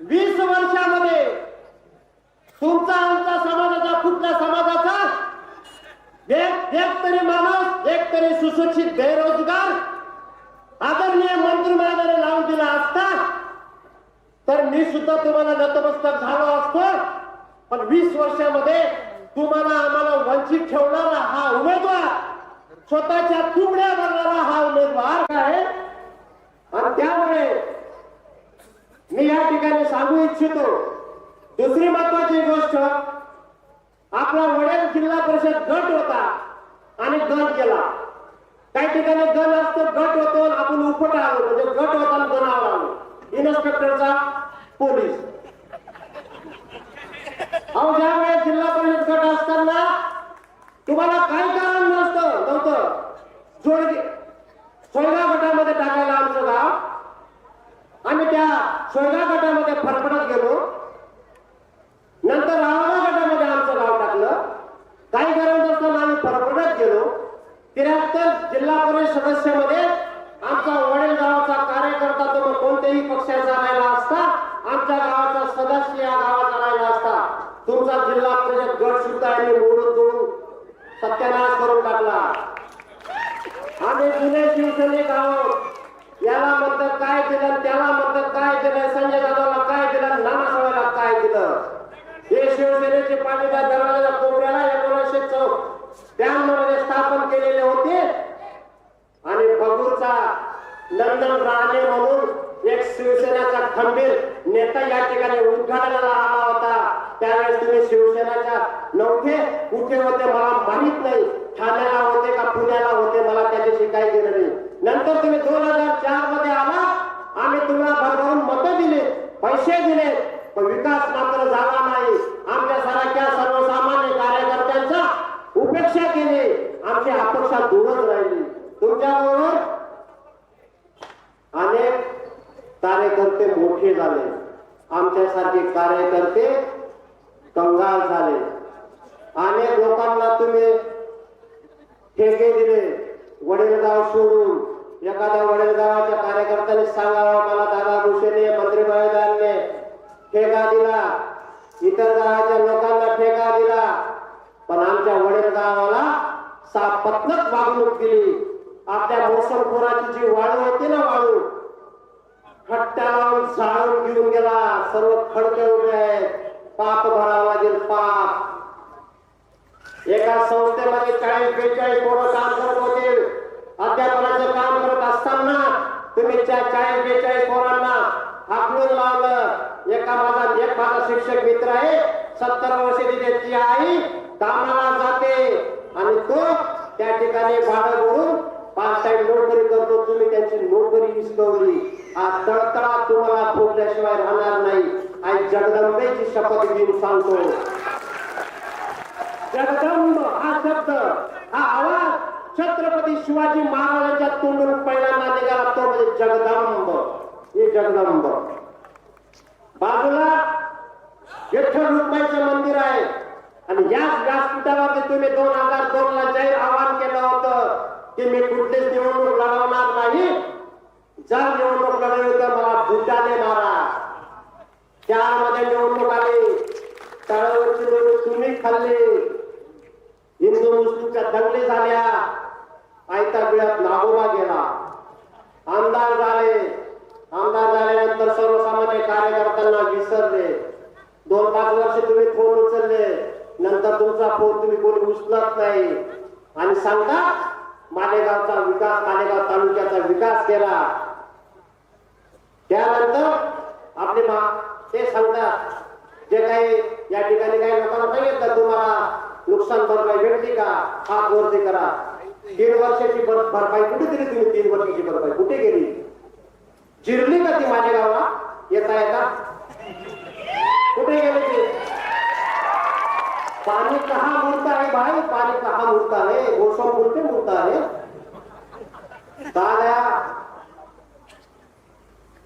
वीस वर्षामध्ये तुमचा आमचा समाजाचा कुठल्या समाजाचा? एक एक तरी माणूस एक तरी सुशिक्षित बेरोजगार आदरणीय मंत्री महोदयाने लावून दिला असता तर मी सुद्धा तुम्हाला नतमस्तक झालो असतो. पण वीस वर्षामध्ये तुम्हाला आम्हाला वंचित ठेवणारा हा उमेदवार स्वतःच्या तुकड्या बनणारा हा उमेदवार आहे. आणि त्यामुळे मी या ठिकाणी सांगू इच्छितो दुसरी महत्वाची गोष्ट आपला वडील जिल्हा परिषद गट होता आणि गण गेला. काही ठिकाणी गण असतो गट होतो आपण उपट आलो म्हणजे गट होता गण गणावर आलो इन्स्पेक्टरचा पोलीस अहो ज्या वेळेस जिल्हा परिषद गट असताना तुम्हाला काही कारण नसतं नव्हतं जोड सोयगाव गटामध्ये टाकायला आमचं गाव आम्ही त्या सोयगाव गटामध्ये फरफडत गेलो नंतर रावणा गटामध्ये आमचं गाव टाकलं काही गरज असताना आम्ही फरफडत गेलो त्र्याहत्तर जिल्हा परिषद सदस्यामध्ये आमचा वडील गावाचा कार्यकर्ता तो कोणत्याही पक्षाचा राहिला असता आमच्या गावाचा सदस्य या गावाचा राहिला असता. तुमचा जिल्हा परिषद गट सुद्धा यांनी मोडून तोडून सत्यानाश करून टाकला. आम्ही जुने शिवसैनिक आहोत. याला म्हणतात काय दिलं त्याला म्हणतात काय दिलं संजय जाधवला काय दिलं नानासाहेबाला काय दिलं? हे शिवसेनेचे पाटीदार दरवाजा कोपऱ्याला एकोणीसशे चौ त्र्याण्णवमध्ये स्थापन केलेले होते. आणि बगूरचा नंदन राणे म्हणून एक शिवसेनाचा खंबीर नेता या ठिकाणी उद्घाटनाला आला होता. त्यावेळेस तुम्ही शिवसेनाच्या नव्हते कुठे होते मला माहीत नाही. ठाण्याला होते का पुण्याला होते मला त्याच्याशी काही घेणं नाही. नंतर तुम्ही दोन हजार चारमध्ये आला. आम्ही तुम्हाला भरभरून मतं दिले पैसे दिले पण विकास मात्र झाला नाही आमच्या सारख्या सर्वसामान्य कार्यकर्त्यांचा उपेक्षा केली आमची अपेक्षा दूरच राहिली तुमच्याबरोबर अनेक कार्यकर्ते मोठे झाले आमच्यासारखे कार्यकर्ते कंगाल झाले अनेक लोकांना तुम्ही ठेके दिले. वडीलगाव सोडून एखाद्या वडीलगावाच्या कार्यकर्त्याने सांगावं मला दादा भूषणे मंत्री महोदयांनी ठेका दिला. इतर गावाच्या लोकांना ठेका दिला. पण आमच्या वडील गावाला सापत्नक वागणूक दिली. आपल्या मोसमखोराची जी वाळू होती ना वाळू खट्ट्या लावून साळून घेऊन गेला. सर्व खडके उभे आहेत. पाप भरावा लागेल पाप एका संस्थेमध्ये चाळीस बेचाळीस पोरं काम करत होते अध्यापनाचं काम करत असताना तुम्ही त्या चाळीस बेचाळीस पोरांना आपलं लावलं. एका माझा एक माझा शिक्षक मित्र आहे सत्तर वर्षे तिथे ती आई कामाला जाते. आणि तो त्या ठिकाणी भाडं भरून पाच टाइम नोकरी करतो. तुम्ही त्यांची नोकरी हिसकवली आज तळतळा तुम्हाला फोडल्याशिवाय राहणार नाही. आई जगदंबेची शपथ घेऊन सांगतो. जगदंब हा शब्द हा आवाज छत्रपती शिवाजी महाराजांच्या तोंडून पहिल्यांदा निघाला. तो म्हणजे जगदंब. हे जगदंब. बाजूला विठ्ठल रुक्माईचं मंदिर आहे. आणि याच व्यासपीठावरती तुम्ही दोन हजार दोन ला जाहीर आवाहन केलं होतं की मी कुठलीच निवडणूक लढवणार नाही. जर निवडणूक लढवली तर मला भूताने मारा. त्यामध्ये निवडणूक आली. तळावरची निवडणूक तुम्ही खाल्ली. हिंदू मुस्लिमच्या दंगली झाल्या. आयता वेळात नागोबा गेला. आमदार झाले. आमदार झाल्यानंतर सर्वसामान्य कार्यकर्त्यांना विसरले. दोन पाच वर्ष तुम्ही फोन उचलले. नंतर तुमचा फोन तुम्ही कोणी उचलत नाही. आणि सांगता मालेगावचा विकास मालेगाव तालुक्याचा विकास केला. त्यानंतर आपले मा ते सांगतात जे काही या ठिकाणी काही लोकांना सांगितलं तुम्हाला? नुकसान भरपाई भेटते का? हात वरती करा. तीन वर्षाची भर- भरपाई कुठे दिली तुम्ही तीन वर्षाची भरपाई कुठे गेली? जिरली का ती माझ्या गावाला? येता येता. कुठे गेले ते? पाणी कहा मुड़ता है भाई पानी कहाँ मुड़ता है वो सब मुड़ते मुड़ता है कहा गया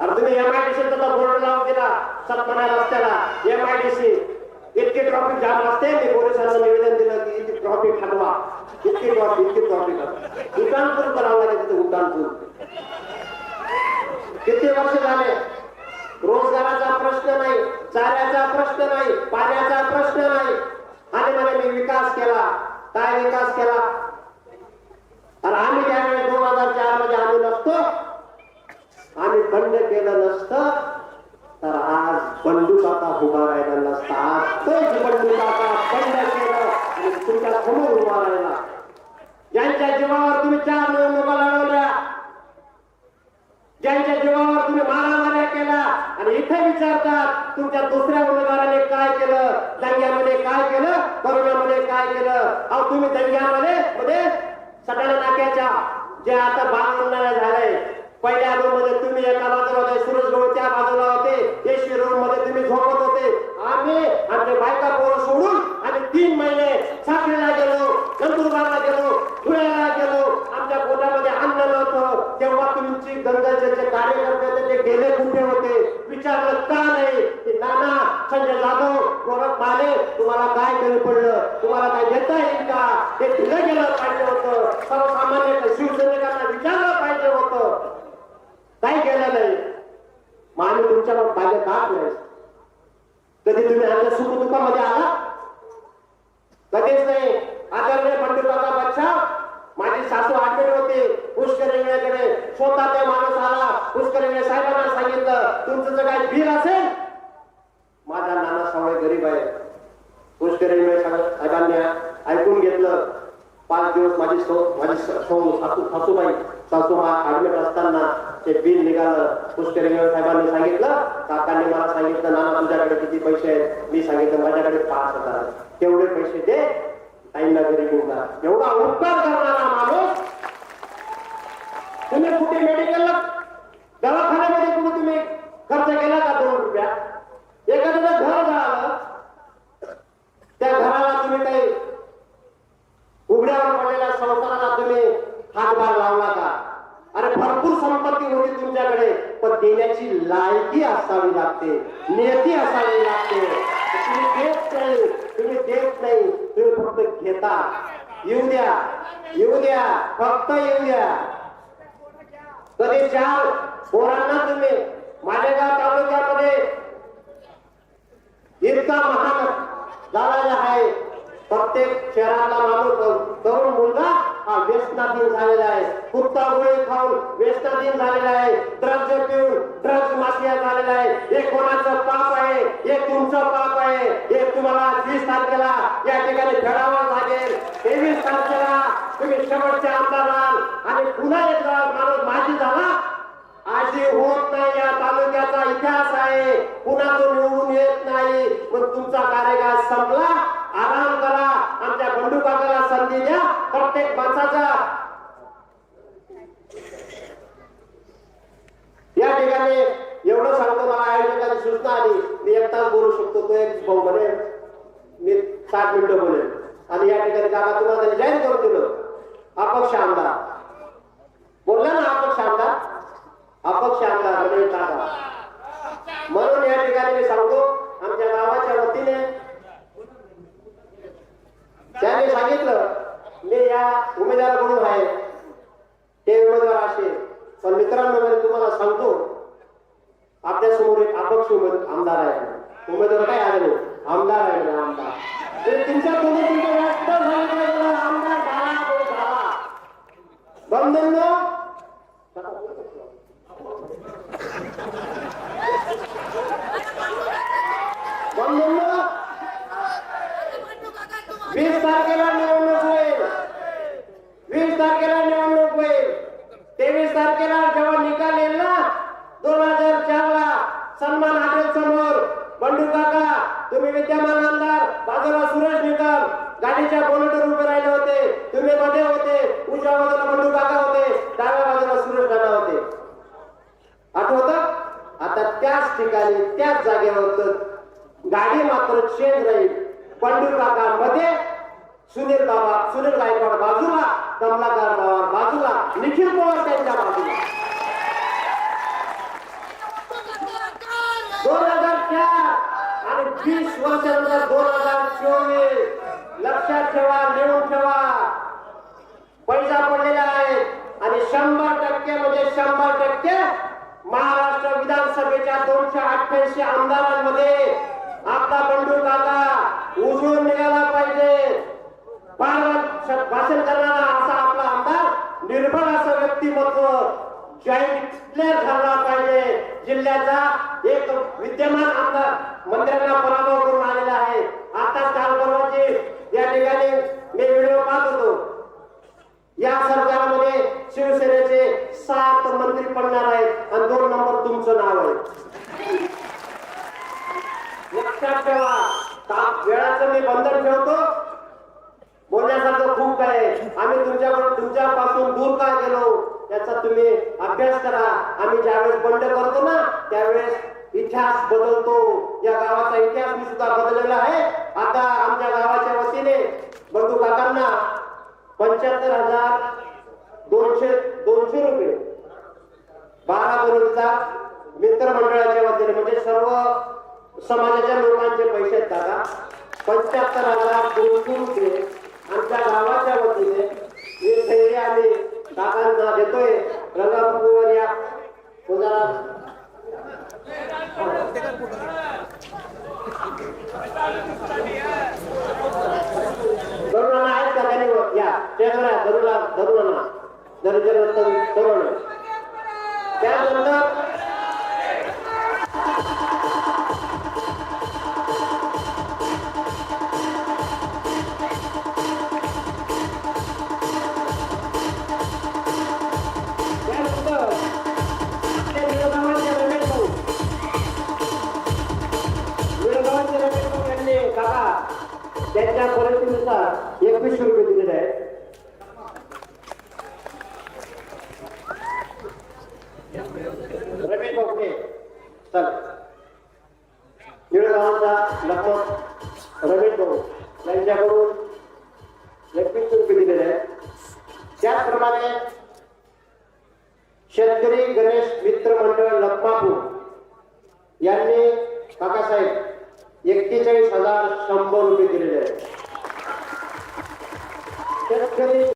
अरे तुम्ही एमआयडीसी बोर्ड लावून दिला. सतमना रस्त्याला. एमआयडीसी इतके ट्रॉफी जाम असते मी पोलिसांना निवेदन दिलं की इतकी ट्रॉफी हटवा इतकी ट्रॉफी इतकी ट्रॉफिक उड्डाणपूर करावं लागेल तिथे उड्डाणपूर किती वर्ष झाले? रोजगाराचा प्रश्न नाही चाऱ्याचा प्रश्न नाही पाण्याचा प्रश्न नाही. आणि म्हणे मी विकास केला. काय विकास केला? आणि आम्ही ज्यावेळेस दोन हजार चारमध्ये आम्ही नसतो आम्ही बंड केलं नसतं तर आज बंडूकाका उभा राहिला नसता आज तोच बंडूकाका बंड केलं आणि तुमच्यासमोर उभा राहिला. ज्यांच्या जीवावर तुम्ही चार निवडणुका लढवल्या ज्यांच्या जीवावर तुम्ही मारामाऱ्या केल्या आणि इथे विचारतात तुमच्या दुसऱ्या उमेदवाराने काय केलं? दंग्यामध्ये काय केलं? करोनामध्ये काय केलं? अहो तुम्ही दंग्यामध्ये मध्ये सटाणा नाक्याच्या जे आता बांधणाऱ्या झालंय पहिल्या रूममध्ये तुम्ही एका बाजूला होते सुरेश गवळ त्या बाजूला होते एसी रूममध्ये तुम्ही झोपत होते. आम्ही आमचे बायका पोरं सोडून आम्ही तीन महिने साखरेला गेलो नंदुरबारला गेलो धुळ्याला गेलो. आमच्या पोटामध्ये अन्न नव्हतं. तेव्हा तुमची दंगलचे जे कार्यकर्ते होते ते गेले कुठे होते? विचारलं का नाही? की नाना संजय जाधव गोरख माले तुम्हाला काय कमी पडलं? तुम्हाला काय घेता येईल का? ते दिलं गेलं पाहिजे होतं. सर्वसामान्य शिवसैनिकांना विचारलं पाहिजे होतं. माने तुमच्या पाहिजे का नाही कधी तुम्ही आमच्या सुखदुःखामध्ये आला? कधीच नाही. आदरणीय पंडित दादा बच्चा माझे सासू आठवण होते. पुष्कर स्वतः त्या माणूस आला. पुष्करेंगळे साहेबांना सांगितलं तुमचं जर काही बिल असेल माझा नाना सावळे गरीब आहे. पुष्करेंगळे साहेबांनी ऐकून घेतलं. पाच दिवस माझी सौ माझी स- सौ सासू सासूबाई सासूमा ऍडमिट असताना ते बिल निघालं. पुष्कर साहेबांनी सांगितलं काकांनी मला सांगितलं नाना तुझ्याकडे किती पैसे आहेत? मी सांगितलं माझ्याकडे पाच हजार तेवढे पैसे दे ताईंना घरी घेऊन जा. एवढा उपकार करणारा माणूस तुम्ही कुठे मेडिकलला दवाखान्यामध्ये कुठे तुम्ही खर्च केला का दोन रुपया एखाद्याचं घर झालं त्या घराला तुम्ही काही उघड्यावर पडलेल्या संसाराला तुम्ही हातभार लावला का अरे भरपूर संपत्ती होती तुमच्याकडे पण देण्याची लायकी असावी लागते नियती असावी लागते तुम्ही देत नाही तुम्ही देत नाही तुम्ही फक्त घेता येऊ द्या येऊ द्या फक्त येऊ द्या कधी चार पोरांना तुम्ही मालेगाव तालुक्यामध्ये. इतका महान झालेला आहे. प्रत्येक शहराला माणूस तरुण मुलगा हा व्यसनाधीन झालेला आहे. कुत्ता गोळी खाऊन व्यसनाधीन झालेला आहे. ड्रग्ज पिऊन ड्रग्ज माफिया झालेला आहे. एक कोणाचं पाप आहे? एक तुमचं पाप आहे. एक तुम्हाला वीस तारखेला या ठिकाणी फेडावं लागेल. तेवीस तारखेला तुम्ही शेवटचे आमदार आणि पुन्हा एकदा माणूस माझी झाला? आजी होत नाही या तालुक्याचा इतिहास आहे. पुन्हा तो निवडून येत नाही. पण तुमचा कार्यकाळ संपला? आराम करा. आमच्या बंडू काकाला संधी द्या. प्रत्येक माणसाचा या ठिकाणी एवढं सांगतो मला आयोजकाची सूचना आली मी एकटाच बोलू शकतो. तो एक भाऊ मी सात मिनिटं बोलेल. आणि या ठिकाणी काका तुम्हाला त्यांनी जाहीर करून दिलं. अपक्ष आमदार. बोलला ना अपक्ष आमदार? अपक्ष आमदार म्हणजे काका. म्हणून या ठिकाणी मी सांगतो आमच्या गावाच्या वतीने त्यांनी सांगितलं मी या उमेदवाराकडून आहे ते उमेदवार असे पण मित्रांनो मी तुम्हाला सांगतो आपल्यासमोर एक अपक्ष उमेदवार आमदार आहे उमेदवार काय आले नाही आमदार आहे म्हणे, आमदार ते तुमच्या तुम्ही तुमच्या व्यस्त झालं पाहिजे, आमदार झाला तो झाला बंधूंनो बंधूंनो वीस तारखेला निवडणूक होईल. वीस तारखेला निवडणूक होईल. तेवीस तारखेला जेव्हा निकाल येईल ना दोन हजार चार ला सन्मान हॉटेल समोर. बंडू काका तुम्ही विद्यमान आमदार बाजूला सुरेश निकाल गाडीच्या बोनटवर उभे राहिले होते तुम्ही मध्ये होते उजव्या बाजूला बंडू काका होते डाव्या बाजूला सुरेश दादा होते आठवत आता त्याच ठिकाणी त्याच जागेवर गाडी मात्र चेंज राहील बंडू काका मध्ये सुनील बाबा सुनील गायकवाड बाजूला कमलाकर पवार बाजूला निखिल पवार बाजूला दोन हजार चार आणि वीस वर्षानंतर दोन हजार चोवीस लक्षात ठेवा लिहून ठेवा. पैसा पडलेला आहे आणि म्हणजे शंभर टक्के म्हणजे शंभर टक्के महाराष्ट्र विधानसभेच्या दोनशे अठ्ठ्याऐंशी आमदारांमध्ये आपला बंडू काका उजळून निघाला पाहिजे. भाषण करणारा असा असं व्यक्तिमत्व जॉईंट प्लेअर ठरला पाहिजे जिल्ह्याचा एक विद्यमान आमदार मंत्र्यांना पराभव करून आलेला आहे. आता काल परवाची या ठिकाणी मी व्हिडिओ पाहत होतो. या सरकारमध्ये शिवसेनेचे सात मंत्री पडले आहेत आणि दोन नंबर तुमचं नाव आहे लक्षात ठेवा का- वेळाचं मी बंधन ठेवतो बोलण्यासारखं खूप आहे आम्ही तुमच्याकडून दूर का गेलो याचा तुम्ही अभ्यास करा. आम्ही ज्यावेळेस बंड करतो ना त्यावेळेस इतिहास बदलतो. या गावाचा इतिहास मी सुद्धा बदललेला आहे. आता आमच्या गावाच्या वतीने बंधू काकांना पंच्याहत्तर हजार दोनशे दोनशे रुपये बारा करोडचा मित्र मंडळाच्या वतीने म्हणजे सर्व समाजाच्या लोकांचे पैसे आहेत काका पंच्याहत्तर हजार दोनशे रुपये आमच्या गावाच्या वतीने हे आम्ही काकांना देतोय रंगापूर या जरा तरुणांना आहेत का त्यांनी या. चेहरा धरुला धरुणांना दर्जन तरुण. त्यानंतर निळगावाचा लखन रमेश भाऊ यांच्याकडून एकवीसशे रुपये दिलेले आहेत त्याचप्रमाणे शेतकरी गणेश मित्र मंडळ लखमापूर यांनी काकासाहेब एक्केचाळीस हजार शंभर रुपये दिलेले आहेत. शेतकरी